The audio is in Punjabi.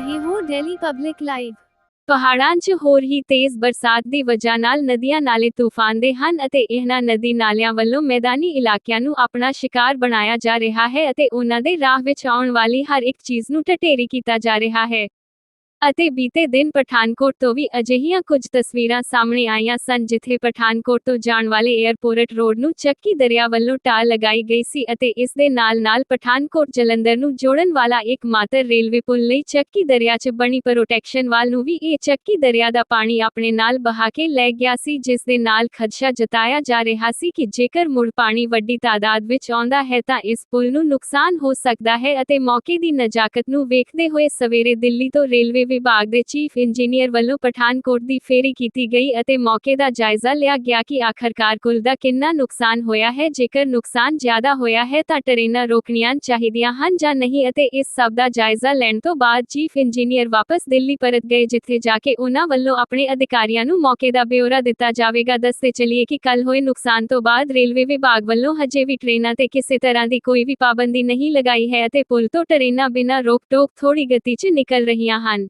ਦਿੱਲੀ ਪਬਲਿਕ ਲਾਈਵ ਪਹਾੜਾਂ 'ਚ ਹੋ ਰਹੀ ਤੇਜ਼ ਬਰਸਾਤ ਦੀ ਵਜ੍ਹਾ ਨਾਲ ਨਦੀਆਂ ਨਾਲੇ ਤੂਫਾਨ ਦੇ ਹਨ ਅਤੇ ਇਹਨਾਂ ਨਦੀ ਨਾਲਿਆਂ ਵੱਲੋਂ ਮੈਦਾਨੀ ਇਲਾਕਿਆਂ ਨੂੰ ਆਪਣਾ ਸ਼ਿਕਾਰ ਬਣਾਇਆ ਜਾ ਰਿਹਾ ਹੈ ਅਤੇ ਉਹਨਾਂ ਦੇ ਰਾਹ ਵਿੱਚ ਆਉਣ ਵਾਲੀ ਹਰ ਇੱਕ ਚੀਜ਼ ਨੂੰ ਟਟੇਰੀ ਕੀਤਾ ਜਾ ਰਿਹਾ ਹੈ। ਅਤੇ ਬੀਤੇ ਦਿਨ ਪਠਾਨਕੋਟ ਤੋਂ ਵੀ ਅਜਿਹੀਆਂ ਕੁਝ ਤਸਵੀਰਾਂ ਸਾਹਮਣੇ ਆਈਆਂ ਸਨ ਜਿੱਥੇ ਪਠਾਨਕੋਟ ਤੋਂ ਜਾਣ ਵਾਲੇ 에ਅਰਪੋਰਟ ਰੋਡ ਨੂੰ ਚੱਕੀ ਦਰਿਆ ਵੱਲੋਂ ਢਾਲ ਲਗਾਈ ਗਈ ਸੀ ਅਤੇ ਇਸ ਦੇ ਨਾਲ-ਨਾਲ ਪਠਾਨਕੋਟ ਜਲੰਧਰ ਨੂੰ ਜੋੜਨ ਵਾਲਾ ਇੱਕ ਮਾਤਰ ਰੇਲਵੇ ਪੁਲ ਲਈ ਚੱਕੀ ਦਰਿਆ 'ਚ ਬਣੀ ਪ੍ਰੋਟੈਕਸ਼ਨ ਵਾਲ ਨੂੰ ਵੀ ਇਹ ਚੱਕੀ ਦਰਿਆ ਦਾ ਪਾਣੀ ਆਪਣੇ ਨਾਲ ਬਹਾ ਕੇ ਲੈ ਗਿਆ ਸੀ, ਜਿਸ ਦੇ ਨਾਲ ਖਦਸ਼ਾ ਜਤਾਇਆ ਜਾ ਰਿਹਾ ਸੀ ਕਿ ਜੇਕਰ ਮੁੜ ਪਾਣੀ ਵੱਡੀ ਤਾਦਾਦ ਵਿੱਚ ਆਉਂਦਾ ਹੈ ਤਾਂ ਇਸ ਪੁਲ ਨੂੰ ਨੁਕਸਾਨ ਹੋ ਸਕਦਾ ਹੈ ਅਤੇ ਮੌਕੇ ਦੀ ਨਜਾਕਤ ਨੂੰ ਵੇਖਦੇ ਹੋਏ ਸਵੇਰੇ ਦਿੱਲੀ ਤੋਂ ਰੇਲਵੇ ਵਿਭਾਗ ਦੇ ਚੀਫ ਇੰਜੀਨੀਅਰ ਵੱਲੋਂ ਪਠਾਨਕੋਟ ਦੀ ਫੇਰੀ ਕੀਤੀ ਗਈ ਅਤੇ ਮੌਕੇ ਦਾ ਜਾਇਜ਼ਾ ਲਿਆ ਗਿਆ ਕਿ ਆਖਰਕਾਰ ਕੁੱਲ ਦਾ ਕਿੰਨਾ ਨੁਕਸਾਨ ਹੋਇਆ ਹੈ, ਜੇਕਰ ਨੁਕਸਾਨ ਜ਼ਿਆਦਾ ਹੋਇਆ ਹੈ ਤਾਂ ਟਰੇਨਾਂ ਰੋਕਣੀਆਂ ਚਾਹੀਦੀਆਂ ਹਨ ਜਾਂ ਨਹੀਂ ਅਤੇ ਇਸ ਸਭ ਦਾ ਜਾਇਜ਼ਾ ਲੈਣ ਤੋਂ ਬਾਅਦ ਚੀਫ ਇੰਜੀਨੀਅਰ ਵਾਪਸ ਦਿੱਲੀ ਪਰਤ ਗਏ, ਜਿੱਥੇ ਜਾ ਕੇ ਉਹਨਾਂ ਵੱਲੋਂ ਆਪਣੇ ਅਧਿਕਾਰੀਆਂ ਨੂੰ ਮੌਕੇ ਦਾ ਬਿਊਰਾ ਦਿੱਤਾ ਜਾਵੇਗਾ। ਦੱਸਦੇ ਚਲੀਏ ਕਿ ਕੱਲ ਹੋਏ ਨੁਕਸਾਨ ਤੋਂ ਬਾਅਦ ਰੇਲਵੇ ਵਿਭਾਗ ਵੱਲੋਂ ਹਜੇ ਵੀ ਟ੍ਰੇਨਾਂ ਤੇ ਕਿਸੇ ਤਰ੍ਹਾਂ ਦੀ ਕੋਈ ਵੀ ਪਾਬੰਦੀ ਨਹੀਂ ਲਗਾਈ ਹੈ ਅਤੇ ਪੁਲ ਤੋਂ ਟਰੇਨਾਂ ਬਿਨਾਂ ਰੋਕ ਟੋਕ ਥੋੜੀ ਗਤੀ 'ਚ ਨਿਕਲ ਰਹੀਆਂ ਹਨ।